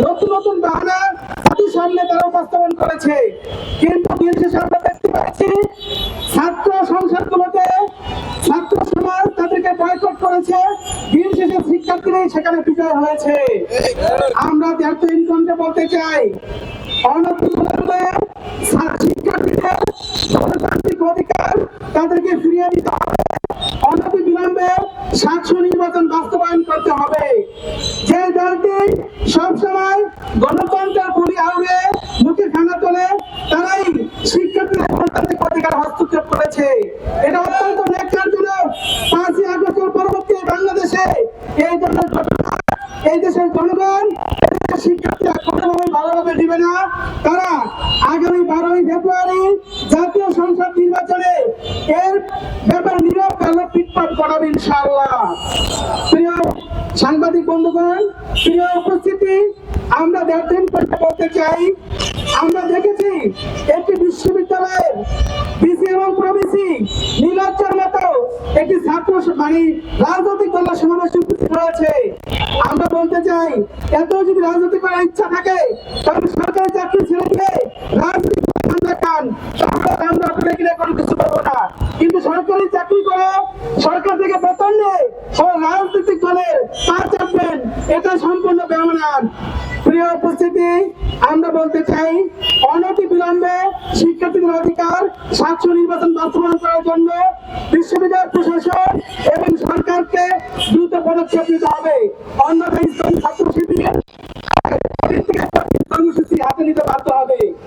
নতুন নতুন বাহানা জাতির সামনে তারা উপস্থাপন করেছে। কিন্তু দিন আমরা দেখতে পাচ্ছি, ছাত্র সংসদগুলোতে ছাত্র সমাজ তাদেরকে বয়কট করেছে। দিন শেষে শিক্ষার্থীরাই সেখানে বিজয় হয়েছে। আমরা দ্ব্যর্থ ইনকমকে বলতে চাই অনতিবিলম্বে শিক্ষার্থীদের গণতান্ত্রিক তাদেরকে ফিরিয়ে দিতে হবে। অনতিবিলম্বে সাতশো নির্বাচন বাস্তবায়ন করতে হবে। যে দলটি সবসময় গণতন্ত্রের গুলি আউড়ে মুখে খানা তোলে, তারাই শিক্ষার্থীদের গণতান্ত্রিক অধিকার হস্তক্ষেপ করেছে। এটা অত্যন্ত ন্যাক্কারজনক। পাঁচই আগস্টের পরবর্তী বাংলাদেশে এই ধরনের ঘটনা, এই দেশের জনগণ তারা আগামী বারোই ফেব্রুয়ারি জাতীয় সংসদ নির্বাচনে এর ব্যাপারে নীরব কালো পিটপাট ইনশাআল্লাহ। সাংবাদিক বন্ধুগণ, প্রিয় উপস্থিতি আমরা দেখেন করতে চাই। আমরা দেখেছি একটি বিশ্ববিদ্যালয়ের বিসি এবং প্রবিসি নীলাচের মতো একটি ছাত্র মানে রাজনৈতিক দলের সমাবেশে উপস্থিত হয়েছে আমরা বলতে চাই এত যদি রাজনীতি করার ইচ্ছা থাকে, তাহলে সরকারি চাকরি ছেড়ে দিয়ে রাজনীতি দেখান, তাহলে আমরা কিনে কিছু করব না। কিন্তু সরকারি চাকরি করে সরকার থেকে বেতন নেই ও রাজনৈতিক দলের পা চাপবেন এটা বেমানান প্রিয় উপস্থিতি, আমরা বলতে চাই, অনতি বিলম্বে শিক্ষার্থীদের অধিকার স্বাস্থ্য নির্বাচন বাস্তবায়ন করার জন্য বিশ্ববিদ্যালয় প্রশাসন এবং সরকারকে দ্রুত পদক্ষেপ নিতে হবে। অন্যথায় ছাত্র শিবির